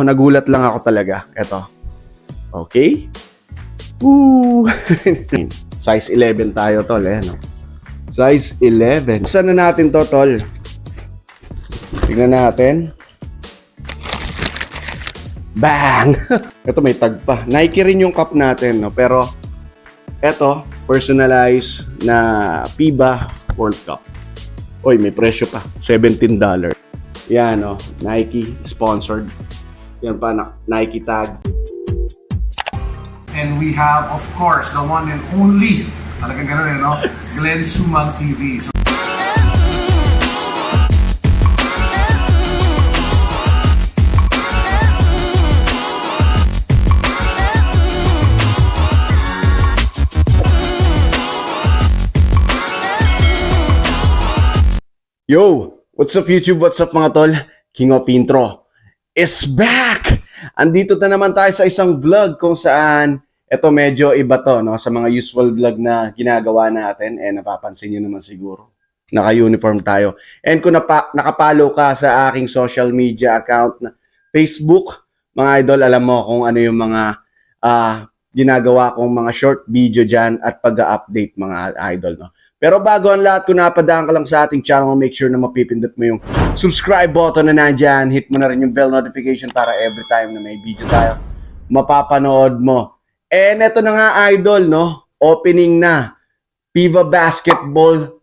ito, nagulat lang ako talaga. Ito. Okay? Woo! Size 11 tayo, tol. Eh, no? Size 11. Saan na natin to, tol? Tingnan natin. Bang! ito may tag pa. Nike rin yung cup natin, no? Pero, ito, personalized na FIBA World Cup. Oy, may presyo pa. $17. Yan, no? Nike sponsored. Yan pa, na- Nike tag. And we have, of course, the one and only, talagang ganun eh, no? Glenn Sumang TV. So, Yo! What's up YouTube? What's up mga tol? King of Intro is back! Andito na naman tayo sa isang vlog kung saan ito medyo iba to no? sa mga usual vlog na ginagawa natin. Eh, napapansin nyo naman siguro. Naka-uniform tayo. And kung napa, nakapalo ka sa aking social media account na Facebook, mga idol, alam mo kung ano yung mga ah, ginagawa kong mga short video dyan at pag-update mga idol. No? Pero bago ang lahat, kung napadaan ka lang sa ating channel, make sure na mapipindot mo yung subscribe button na nandyan. Hit mo na rin yung bell notification para every time na may video tayo, mapapanood mo. And eto na nga idol, no? Opening na. Viva Basketball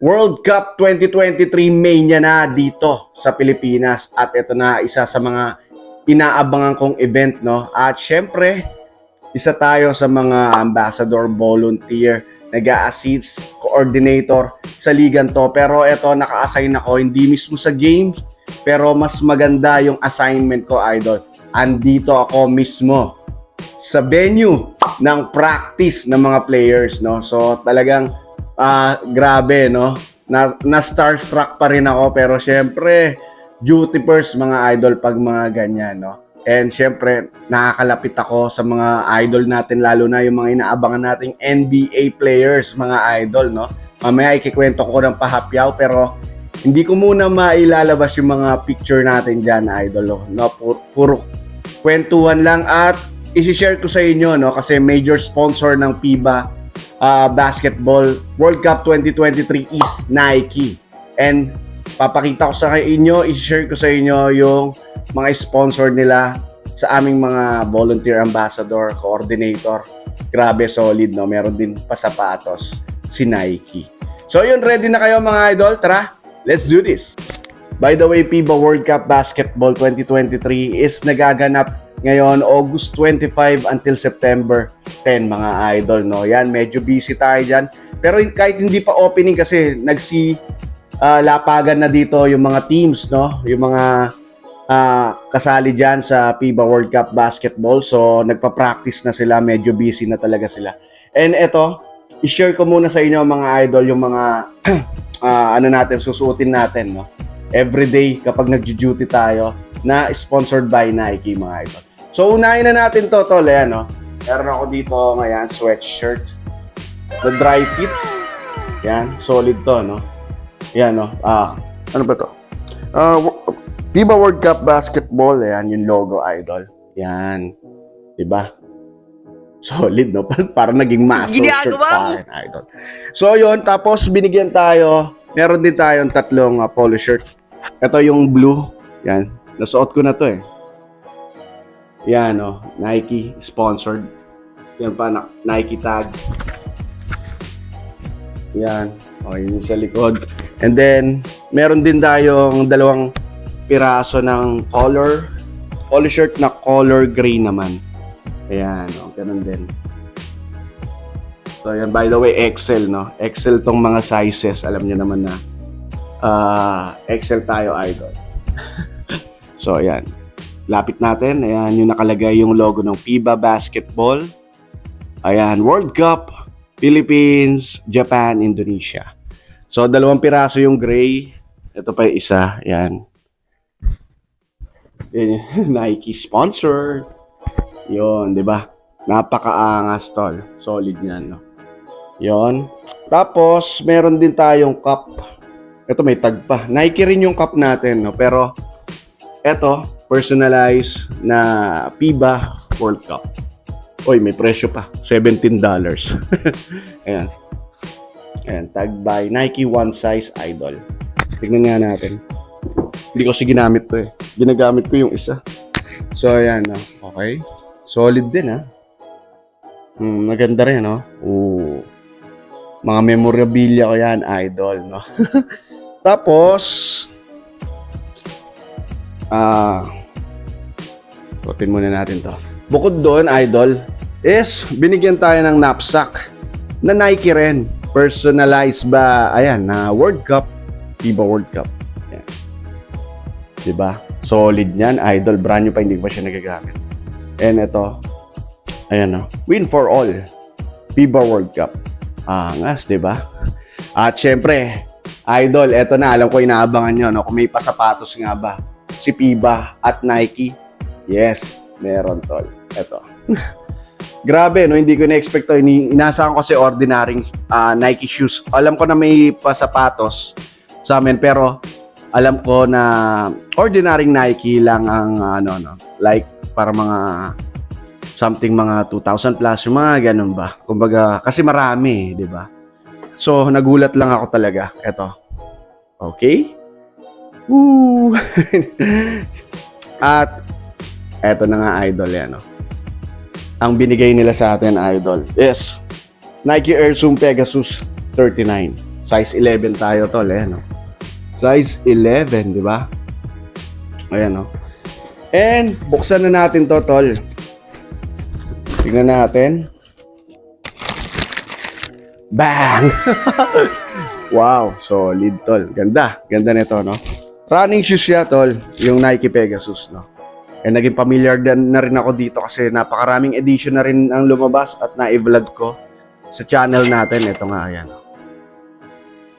World Cup 2023 mania na dito sa Pilipinas. At ito na isa sa mga inaabangan kong event, no? At syempre, isa tayo sa mga ambassador volunteer nag-assist, coordinator sa ligan to. Pero eto, naka-assign ako, hindi mismo sa games, pero mas maganda yung assignment ko, idol. Andito ako mismo sa venue ng practice ng mga players, no? So, talagang ah, grabe, no? Na, na starstruck pa rin ako, pero syempre, duty first mga idol pag mga ganyan, no? And syempre, nakakalapit ako sa mga idol natin, lalo na yung mga inaabangan nating NBA players, mga idol, no? Mamaya ikikwento ko ng pahapyaw, pero hindi ko muna mailalabas yung mga picture natin dyan, idol, no? Puro, puro kwentuhan lang at isi-share ko sa inyo, no? Kasi major sponsor ng FIBA ah, Basketball World Cup 2023 is Nike. And papakita ko sa inyo, i-share ko sa inyo yung mga sponsor nila sa aming mga volunteer ambassador, coordinator. Grabe, solid, no? Meron din pasapatos si Nike. So yun, ready na kayo mga idol? Tara, let's do this! By the way, FIBA World Cup Basketball 2023 is nagaganap ngayon August 25 until September 10 mga idol no. Yan, medyo busy tayo diyan. Pero kahit hindi pa opening kasi nagsi ah, lapagan na dito yung mga teams no, yung mga ah, kasali diyan sa FIBA World Cup Basketball. So nagpa-practice na sila, medyo busy na talaga sila. And eto, i-share ko muna sa inyo mga idol yung mga ah, ano natin susuotin natin no. Every day kapag nagjo-duty tayo na sponsored by Nike mga idol. So unahin na natin to tol, ayan no. Meron ako dito ngayon sweatshirt. The dry fit. Yan, solid to no. Yan no. Ah, ano ba to? Wo- FIBA World Cup Basketball, ayan yung logo idol. Yan. 'Di ba? Solid no. Parang naging muscle shirt sa akin, idol. So yun, tapos binigyan tayo, meron din tayong tatlong ah, polo shirt. Ito yung blue. Yan. Nasuot ko na to eh. Yan oh, Nike sponsored. Yan pa, na- Nike tag. Yan. O, yun sa likod. And then, meron din tayong dalawang piraso ng color. Polo shirt na color gray naman. Ayan, o, ganun din. So, yan, by the way, Excel, no? Excel tong mga sizes. Alam niyo naman na ah, Excel tayo, idol. so, ayan. Lapit natin. Ayan, yung nakalagay yung logo ng FIBA Basketball. Ayan, World Cup, Philippines, Japan, Indonesia. So, dalawang piraso yung gray. Ito pa yung isa. Yan yung Nike sponsor. Yon, di ba? Napakaangas, tol. Solid niyan, no? Yon. Tapos, meron din tayong cup. Ito may tag pa. Nike rin yung cup natin, no? Pero, eto, personalized na FIBA World Cup. Oy, may presyo pa. $17. Ayan. Ayan, tag by Nike One Size Idol. Tignan nga natin. Hindi ko kasi ginamit to eh. Ginagamit ko yung isa. So, ayan. No? Okay. Solid din ha. Hmm, maganda rin, no? Oo. Mga memorabilia ko yan, idol, no? Tapos, ah, suotin muna natin to. Bukod doon, idol, is binigyan tayo ng knapsack na Nike rin. Personalized ba, ayan, na World Cup, FIBA World Cup. Ayan. Diba? Solid yan, idol. Brand new pa, hindi pa siya nagagamit. And ito, ayan o, win for all. FIBA World Cup. Angas, di ba? At syempre, idol, eto na, alam ko inaabangan nyo, no? kung may pasapatos nga ba, si FIBA at Nike, yes, meron tol. Eto. Grabe, no? Hindi ko na-expect to. Inasahan ko kasi ordinaryong ah, Nike shoes. Alam ko na may pasapatos sa amin, pero alam ko na ordinaryong Nike lang ang ano no like para mga something mga 2,000 plus yung mga ganun ba kumbaga kasi marami di ba so nagulat lang ako talaga eto okay Woo! at eto na nga idol yan no? Ang binigay nila sa atin idol is Nike Air Zoom Pegasus 39 size 11 tayo tol eh no Size 11, di ba? Ayan, no? And, buksan na natin to, tol. Tingnan natin. Bang! wow, solid, tol. Ganda. Ganda nito, no? Running shoes siya, tol. Yung Nike Pegasus, no? And naging familiar din na rin ako dito kasi napakaraming edition na rin ang lumabas at na-vlog ko sa channel natin. Ito nga, ayan.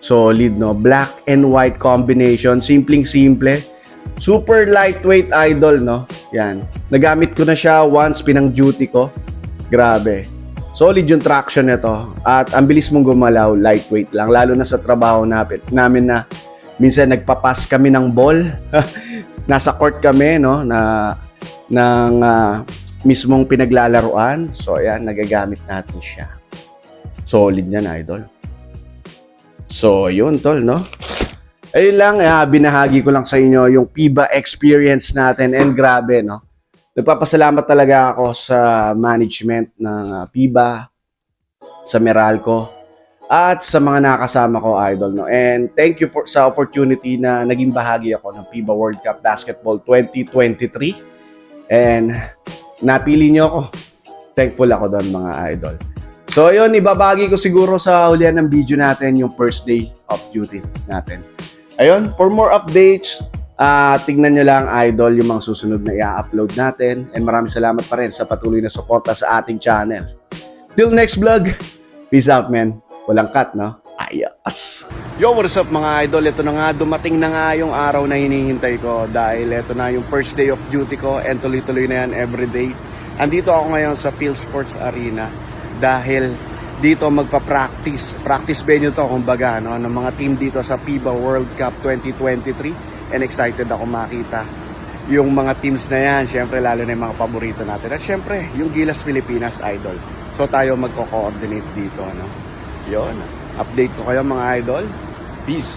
Solid, no? Black and white combination. Simpleng-simple. Super lightweight idol, no? Yan. Nagamit ko na siya once pinang duty ko. Grabe. Solid yung traction nito. At ang bilis mong gumalaw, lightweight lang. Lalo na sa trabaho namin, namin na minsan nagpapas kami ng ball. Nasa court kami, no? Na, ng ah, mismong pinaglalaruan. So, ayan, nagagamit natin siya. Solid yan, idol. So, yun, tol, no? Ayun lang, eh, binahagi ko lang sa inyo yung PIBA experience natin and grabe, no? Nagpapasalamat talaga ako sa management ng uh, PIBA, sa Meralco, at sa mga nakasama ko, idol, no? And thank you for sa opportunity na naging bahagi ako ng PIBA World Cup Basketball 2023. And napili niyo ako. Thankful ako doon, mga idol. So yun, ibabagi ko siguro sa hulihan ng video natin yung first day of duty natin. Ayun, for more updates, ah tignan nyo lang idol yung mga susunod na i-upload natin. And maraming salamat pa rin sa patuloy na suporta sa ating channel. Till next vlog, peace out man. Walang cut, no? Ayos! Yo, what's up mga idol? Ito na nga, dumating na nga yung araw na hinihintay ko dahil ito na yung first day of duty ko and tuloy-tuloy na yan everyday. Andito ako ngayon sa Phil Sports Arena dahil dito magpa-practice. Practice venue to, kumbaga, no, ng mga team dito sa FIBA World Cup 2023 and excited ako makita yung mga teams na yan, syempre lalo na yung mga paborito natin. At syempre, yung Gilas Pilipinas Idol. So tayo magko-coordinate dito, no? Yon. Update ko kayo mga idol. Peace.